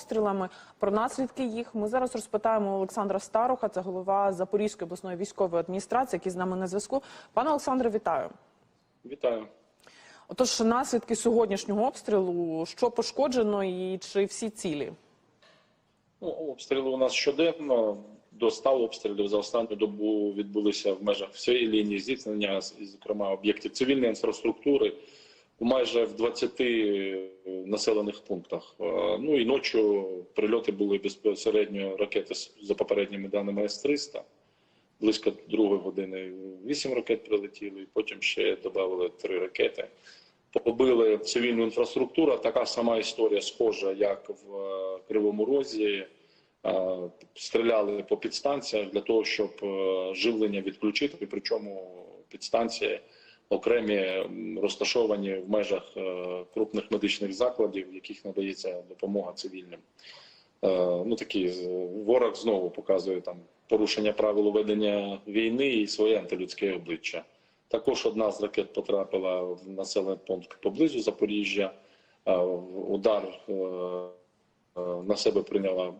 обстрілами. Про наслідки їх ми зараз розпитаємо Олександра Старуха, це голова Запорізької обласної військової адміністрації, який з нами на зв'язку. Пане Олександре, вітаю. Вітаю. Отож, наслідки сьогоднішнього обстрілу, що пошкоджено і чи всі цілі? Ну, обстріли у нас щоденно. До 100 обстрілів за останню добу відбулися в межах всієї лінії зіткнення, зокрема об'єктів цивільної інфраструктури, майже в 20 населених пунктах. Е, Ну і ночі прильоти були безпосередньо ракети за попередніми даними С-300. Близько другої години 8 ракет прилетіли, потім ще додали 3 ракети. Побили цивільну інфраструктуру. Така сама історія схожа, як в е, Кривому Розі. Е, Стріляли по підстанціях для того, щоб е, живлення відключити. Причому підстанції окремі розташовані в межах е, крупних медичних закладів, в яких надається допомога цивільним. Е, Ну такі ворог знову показує там порушення правил ведення війни і своє антилюдське обличчя. Також одна з ракет потрапила в населений пункт поблизу Запоріжжя. Е, Удар е, е, на себе прийняла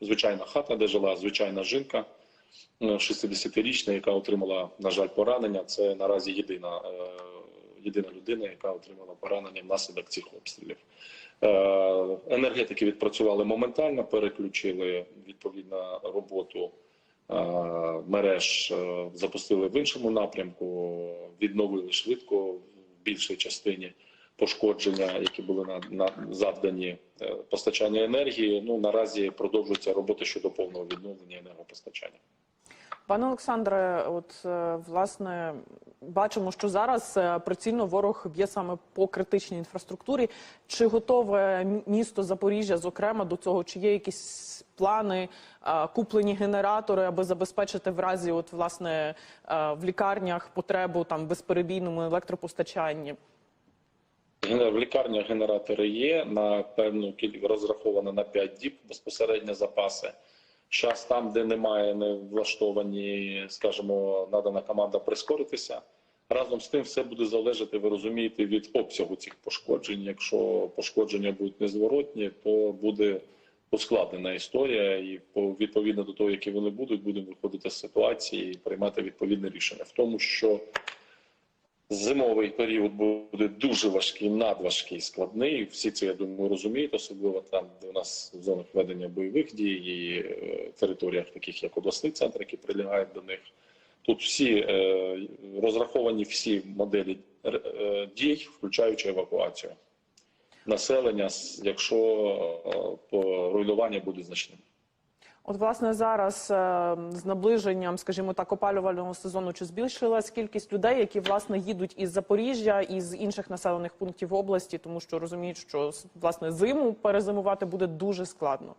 звичайна хата, де жила звичайна жінка е, 60-річна, яка отримала, на жаль, поранення. Це наразі єдина, е, єдина людина, яка отримала поранення внаслідок цих обстрілів. Е, Енергетики відпрацювали моментально, переключили відповідно роботу е, мереж, запустили в іншому напрямку, відновили швидко в більшій частині пошкодження, які були на, на завдані постачання енергії. Ну наразі продовжується робота щодо повного відновлення енергопостачання. Пане Олександре, от е, власне бачимо, що зараз е, прицільно ворог б'є саме по критичній інфраструктурі. Чи готове місто Запоріжжя, зокрема, до цього? Чи є якісь плани, е, куплені генератори, аби забезпечити в разі, от власне в лікарнях потребу там безперебійному електропостачанні? В лікарнях генератори є на певну кількість розраховано на 5 діб безпосередньо запаси. Зараз там, де немає, не влаштовані, скажімо, надана команда прискоритися. Разом з тим, все буде залежати, ви розумієте, від обсягу цих пошкоджень. Якщо пошкодження будуть незворотні, то буде ускладнена історія, і по відповідно до того, які вони будуть, будемо виходити з ситуації і приймати відповідне рішення. В тому, що Зимовий період буде дуже важкий, надважкий, складний. Всі це я думаю розуміють, особливо там, де у нас в зонах ведення бойових дій і е, територіях, таких як обласний центр, які прилягають до них. Тут всі е, розраховані всі моделі е, дій, включаючи евакуацію населення, якщо руйнування буде значним. От, власне, зараз е, з наближенням, скажімо так, опалювального сезону, чи збільшилась кількість людей, які власне їдуть із Запоріжжя і з інших населених пунктів області, тому що розуміють, що власне зиму перезимувати буде дуже складно.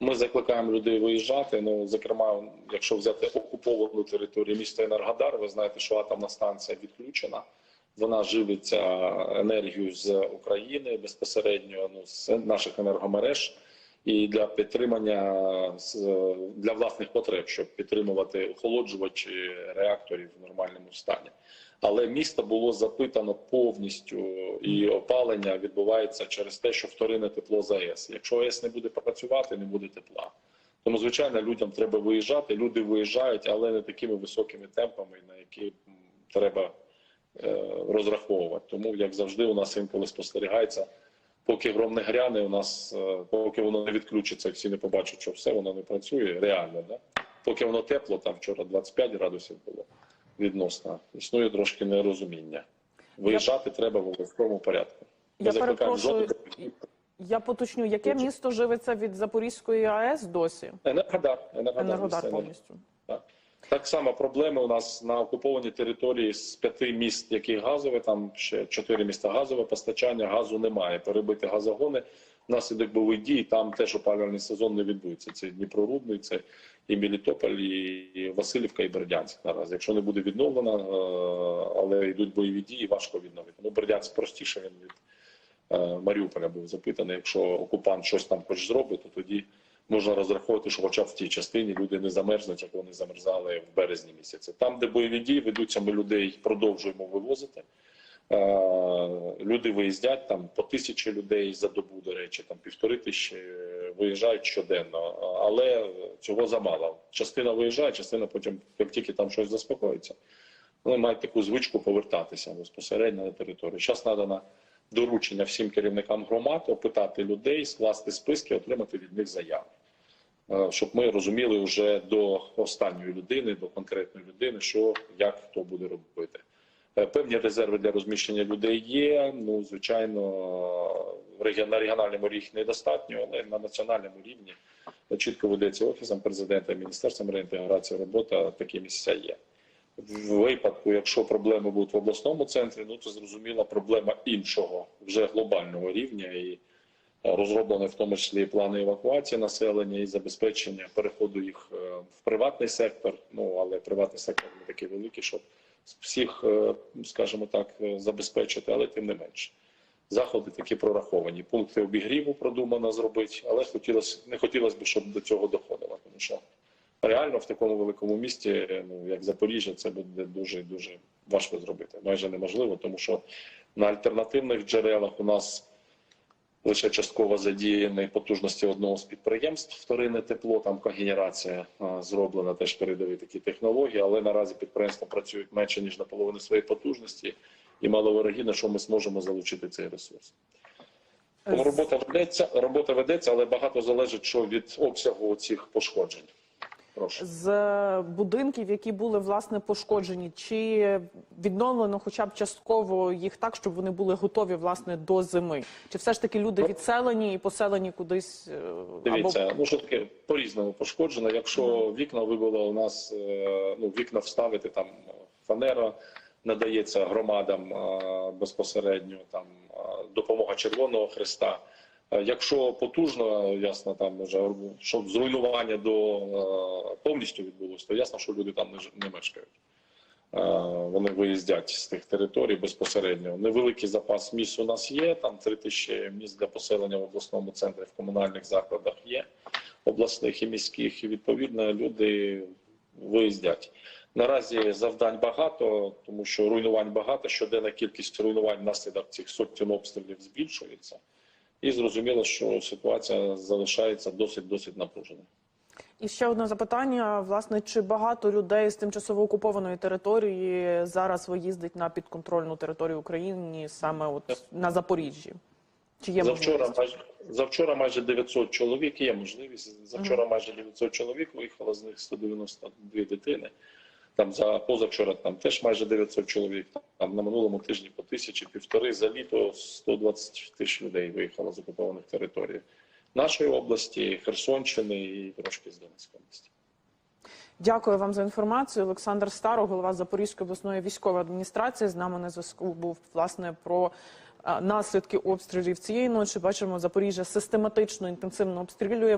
Ми закликаємо людей виїжджати. Ну, зокрема, якщо взяти окуповану територію міста Енергодар, ви знаєте, що атомна станція відключена. Вона живиться енергією з України безпосередньо ну, з наших енергомереж. І для підтримання для власних потреб, щоб підтримувати охолоджувачі реакторів в нормальному стані. Але місто було запитано повністю, і опалення відбувається через те, що вторинне тепло з АЕС. Якщо АЕС не буде працювати, не буде тепла. Тому, звичайно, людям треба виїжджати. Люди виїжджають, але не такими високими темпами, на які треба е, розраховувати. Тому, як завжди, у нас інколи спостерігається, поки гром не гряне, у нас е, поки воно не відключиться, всі не побачать, що все воно не працює реально. Да? Поки воно тепло, там вчора 25 градусів було відносно. Існує трошки нерозуміння. Виїжджати треба в обов'язковому порядку. Ми Я перепрошую, я поточню, яке місто живиться від Запорізької АЕС досі? Енергодар, Енергодар, Енергодар повністю. Так. Само проблеми у нас на окупованій території з п'яти міст, які газові, там ще чотири міста газове постачання, газу немає. Перебити газогони внаслідок бойових дій, там теж опалювальний сезон не відбудеться. Це Дніпрорудний, це і Мелітополь, і Васильівка, і Бердянськ наразі. Якщо не буде відновлено, е, але йдуть бойові дії, важко відновити. Ну, Бердянськ простіше він від е, Маріуполя був запитаний. Якщо окупант щось там хоч зробить, то тоді можна розраховувати, що хоча б в тій частині люди не замерзнуть, як вони замерзали в березні місяці. Там, де бойові дії ведуться, ми людей продовжуємо вивозити. Люди виїздять там по тисячі людей за добу, до речі, там півтори тисячі е, виїжджають щоденно, але цього замало. Частина виїжджає, частина потім, як тільки там щось заспокоїться, вони мають таку звичку повертатися безпосередньо на територію. Зараз надано доручення всім керівникам громад опитати людей, скласти списки, отримати від них заяви. Е, Щоб ми розуміли вже до останньої людини, до конкретної людини, що як хто буде робити. Е, Певні резерви для розміщення людей є. Ну, звичайно, е, на регіональному рівні недостатньо, але на національному рівні чітко ведеться офісом президента, міністерством реінтеграції робота. Такі місця є. В випадку, якщо проблеми будуть в обласному центрі, ну то зрозуміла проблема іншого, вже глобального рівня, і е, розроблені в тому числі плани евакуації населення і забезпечення переходу їх е, в приватний сектор. Ну але приватний сектор не такий великий, щоб всіх, е, скажімо так, е, забезпечити, але тим не менше. Заходи такі прораховані. Пункти обігріву продумано зробити, але хотілося не хотілося б, щоб до цього доходило, тому що реально в такому великому місті, ну як Запоріжжя, це буде дуже дуже важко зробити. Майже неможливо, тому що на альтернативних джерелах у нас лише частково задіяні потужності одного з підприємств. Вторинне тепло, там когенерація зроблена, теж передові такі технології, але наразі підприємства працюють менше ніж наполовину своєї потужності, і маловирогідно, що ми зможемо залучити цей ресурс. Тому робота ведеться, робота ведеться, але багато залежить що від обсягу цих пошкоджень. Прошу. З будинків, які були власне пошкоджені, чи відновлено хоча б частково їх так, щоб вони були готові власне до зими? Чи все ж таки люди відселені і поселені кудись е, Дивіться, ну що таке по-різному пошкоджено. Якщо вікна вибило у нас, е, ну вікна вставити там фанера надається громадам е, безпосередньо там допомога Червоного Христа. Е, Якщо потужно, ясно, там вже щоб зруйнування до е, повністю відбулося, то ясно, що люди там не, не мешкають. Е, Вони виїздять з тих територій безпосередньо. Невеликий запас місць у нас є. Там 3 тисячі місць для поселення в обласному центрі в комунальних закладах є, обласних і міських. І відповідно люди виїздять. Наразі завдань багато, тому що руйнувань багато. Щоденна кількість руйнувань внаслідок цих сотень обстрілів збільшується. І зрозуміло, що ситуація залишається досить досить напруженою. І ще одне запитання: власне, чи багато людей з тимчасово окупованої території зараз виїздить на підконтрольну територію України, саме от на Запоріжжі? Чи є Завчора майже завчора майже 900 чоловік. Є можливість. Завчора майже 900 чоловік виїхало, з них 192 дитини. Там за позавчора там теж майже 900 чоловік. Там на минулому тижні по тисячі, півтори за літо 120 тисяч людей виїхало з окупованих територій нашої області, Херсонщини і трошки з Донецької області. Дякую вам за інформацію. Олександр Старо, голова Запорізької обласної військової адміністрації, з нами на зв'язку був власне про е, наслідки обстрілів цієї ночі. Бачимо, Запоріжжя систематично інтенсивно обстрілює.